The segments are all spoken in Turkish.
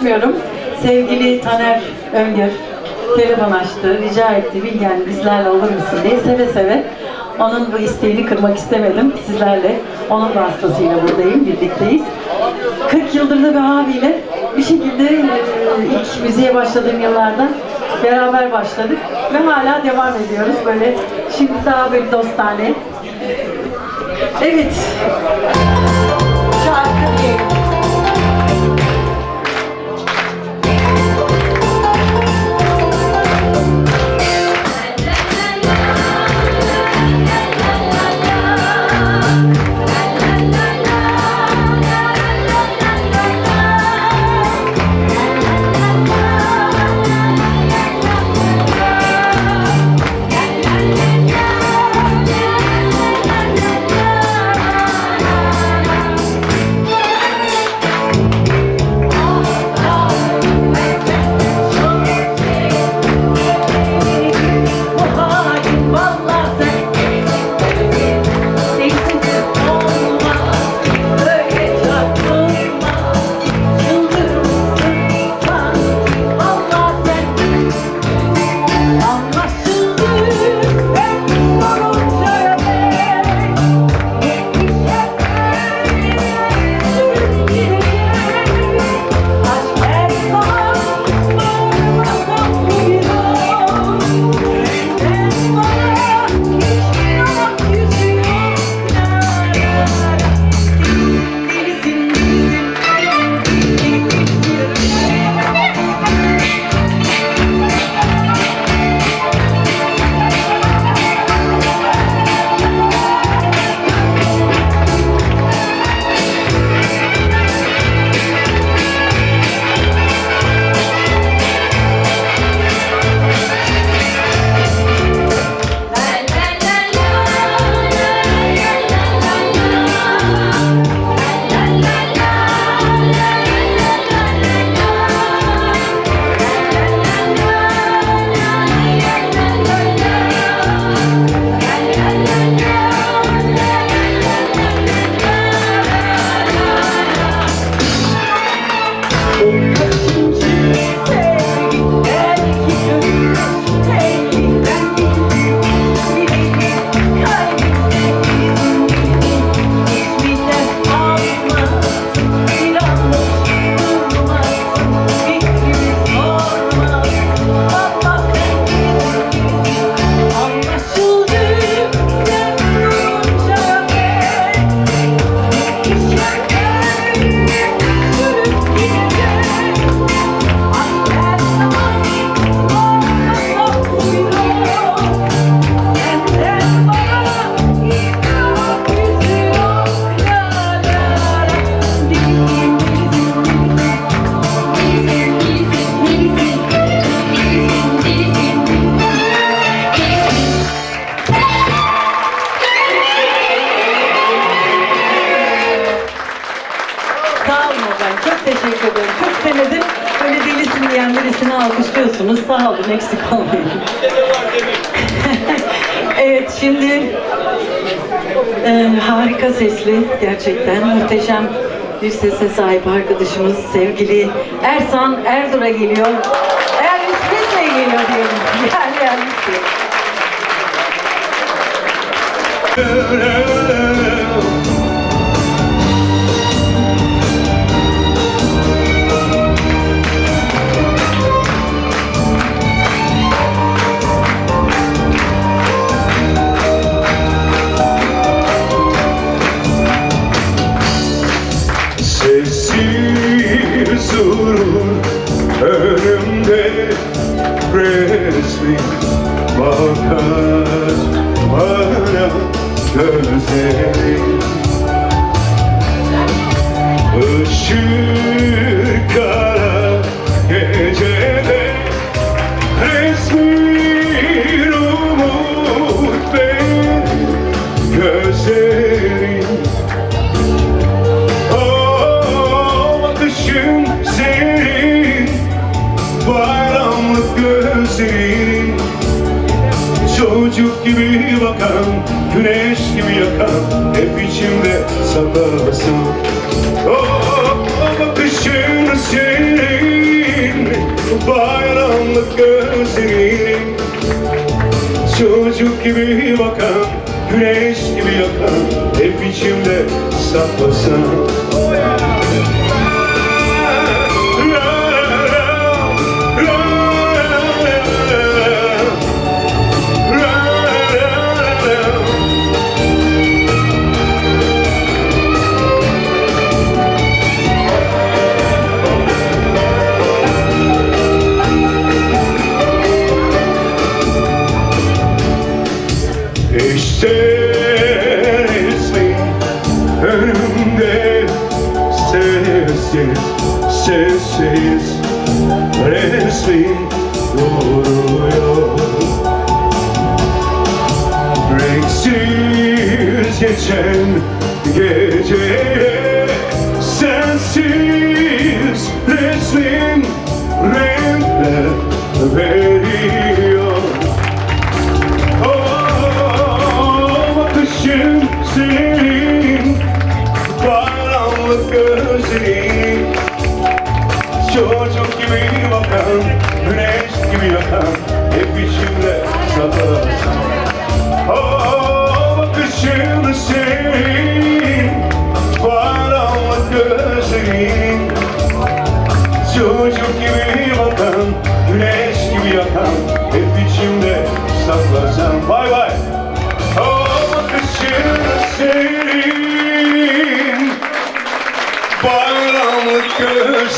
tanışmıyorum. Sevgili Taner Öngör telefon açtı, rica etti Bilgen bizlerle olur musun diye seve seve. Onun bu isteğini kırmak istemedim. Sizlerle onun vasıtasıyla buradayım, birlikteyiz. 40 yıldır da bir abiyle bir şekilde ilk müziğe başladığım yıllarda beraber başladık ve hala devam ediyoruz. Böyle şimdi daha böyle dostane. Evet. Şarkı diyelim. Birisini alkışlıyorsunuz. Sağ olun. Eksik olmayın. evet şimdi e, harika sesli gerçekten muhteşem bir sese sahip arkadaşımız sevgili Ersan Erdur'a geliyor. Elvis Presley geliyor diyelim. Yani Elvis Presley. Bayramlık gözlerin Çocuk gibi bakan Güneş gibi yakan Hep içimde saklasın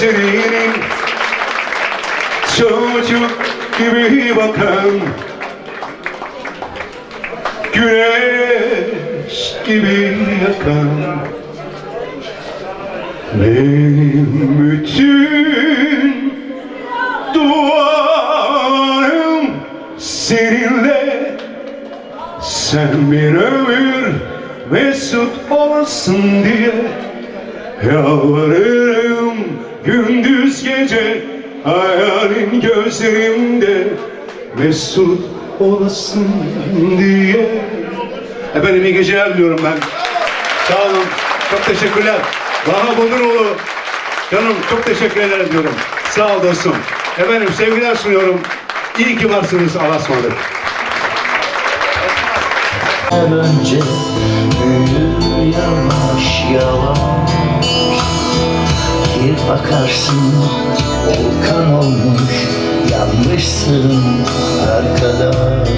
gözlerinin Çocuk gibi bakan Güneş gibi yakan benim bütün duvarım seninle. Sen bir ömür mesut olasın diye Yalvarırım gündüz gece hayalin gözlerimde Mesut olasın diye Efendim iyi geceler diliyorum ben. Sağ olun. Çok teşekkürler. Vaha Boduroğlu. Canım çok teşekkür ederim diyorum. Sağ ol dostum. Efendim sevgiler sunuyorum. İyi ki varsınız. Allah'a ısmarladık. önce büyür yavaş yavaş Bir bakarsın. Volkan olmuş yanmışsın arkadaş.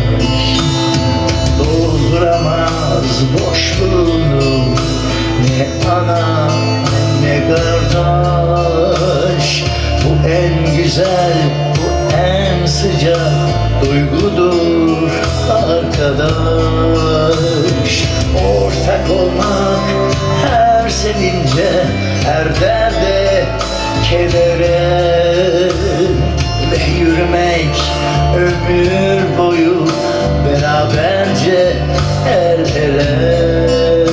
Dolduramaz boşluğunu. Ne ana ne kardeş. Bu en güzel, bu en sıcak duygudur arkadaş. Ortak olmak her sevince, her derde, kedere. Ve yürümek ömür boyu beraberce el ele.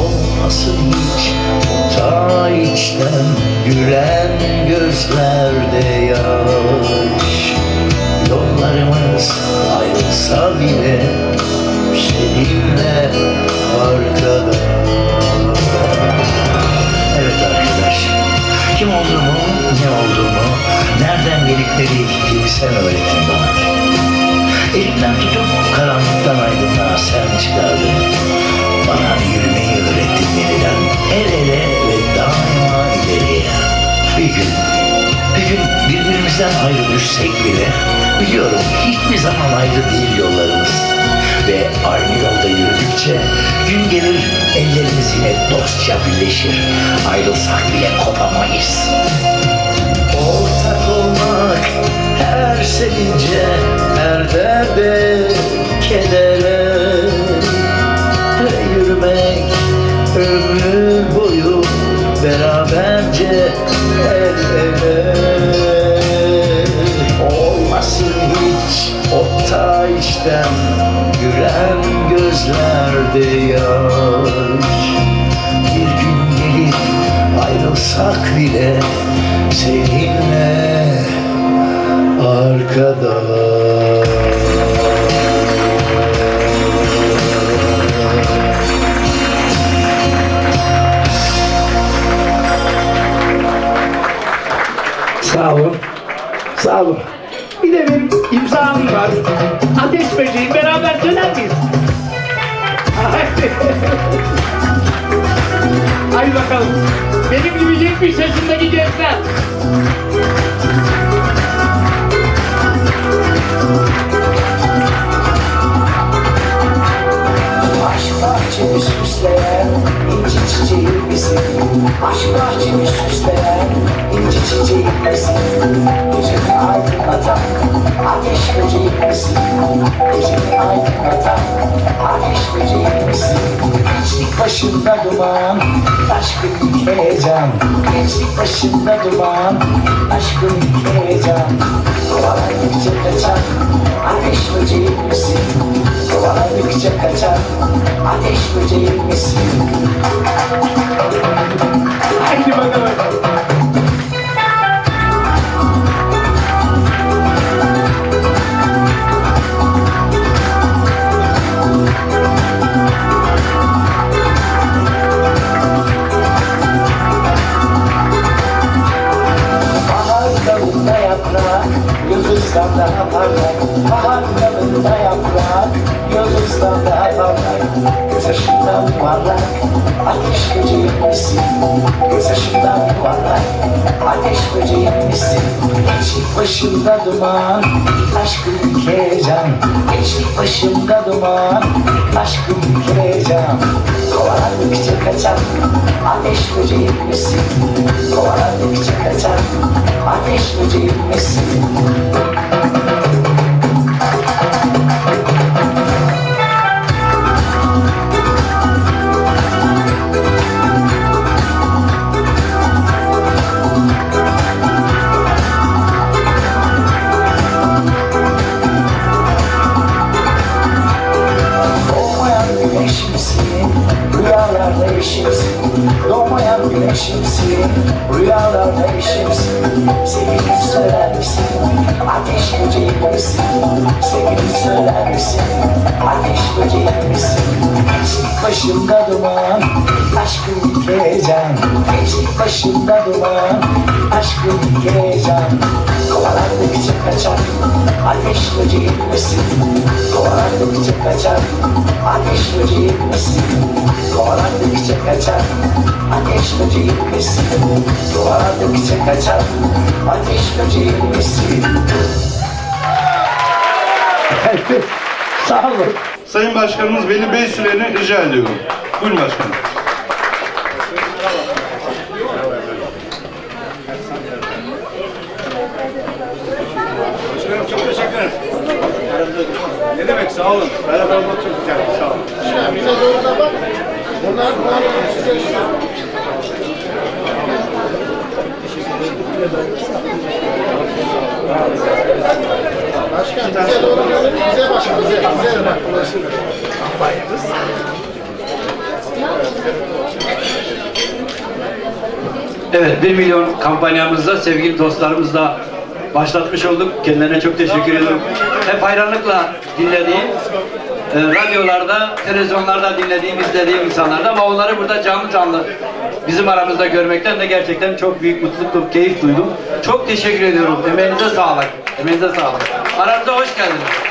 Olmasın hiç ta içten gülen gözlerde sen öğrettin bana. Elimden tutup karanlıktan aydınlığa çıkardın. Bana yürümeyi öğrettin yeniden, el ele ve daima ileriye. Bir gün, bir gün birbirimizden ayrı düşsek bile, biliyorum hiçbir zaman ayrı değil yollarımız. Ve aynı yolda yürüdükçe gün gelir ellerimiz yine dostça birleşir. Ayrılsak bile kopamayız. Her sevince, her derde, kedere? Yürümek ömür boyu beraberce el ele. Olmasın hiç o ta içten gülen gözlerde yaş. Bir gün gelip ayrılsak bile seninle arkadaş bahçemi süsleyen inci çiçeği misin? Aşk bahçemi süsleyen inci çiçeği misin? Gecemi aydınlatan ateş böceği misin? Gecemi aydınlatan ateş böceği misin? Gençlik başında duman, aşkın heyecan Gençlik başında duman, aşkın heyecan Kovaladıkça kaçan ateş böceği misin? Kovaladıkça kaçan ateş böceği misin? Hadi bakalım. Parlak Bahar dalında yaprak, yıldızdan daha parlak Göz yaşından yuvarlak, ateş böceği misin? Göz yaşından yuvarlak, ateş böceği misin? Gençlik başında duman, aşkın heyecan Gençlik başında duman, aşkın heyecan Kovaladıkça kaçan, ateş böceği misin? Kovaladıkça kaçan, ateş böceği misin? Thank you. Misin, ateş böceği misin? Başında duman, aşkın heyecan başında duman, aşkın heyecan Kovaladıkça kaçan, ateş böceği misin? Kovaladıkça kaçan, ateş böceği misin? Kovaladıkça kaçan, ateş böceği misin? Kovaladıkça kaçan, ateş böceği misin? Sağ olun. Sayın Başkanımız Veli Bey Süren'i rica ediyorum. Buyurun başkanım. Çok teşekkür ederim. Ne demek sağ olun. Beraber olmak çok güzel. Sağ olun. Bize doğru da bak. Bunlar bunlar size işte. Başkan bize doğru gelin. Bize bakın bize. Bize bak. Evet 1 milyon kampanyamızda sevgili dostlarımızla başlatmış olduk. Kendilerine çok teşekkür ediyorum. Hep hayranlıkla dinlediğim, e, radyolarda, televizyonlarda dinlediğim, izlediğim insanlardı ama onları burada canlı canlı bizim aramızda görmekten de gerçekten çok büyük mutluluk, keyif duydum. Çok teşekkür ediyorum. Emeğinize sağlık. Emeğinize sağlık. Aramıza hoş geldiniz.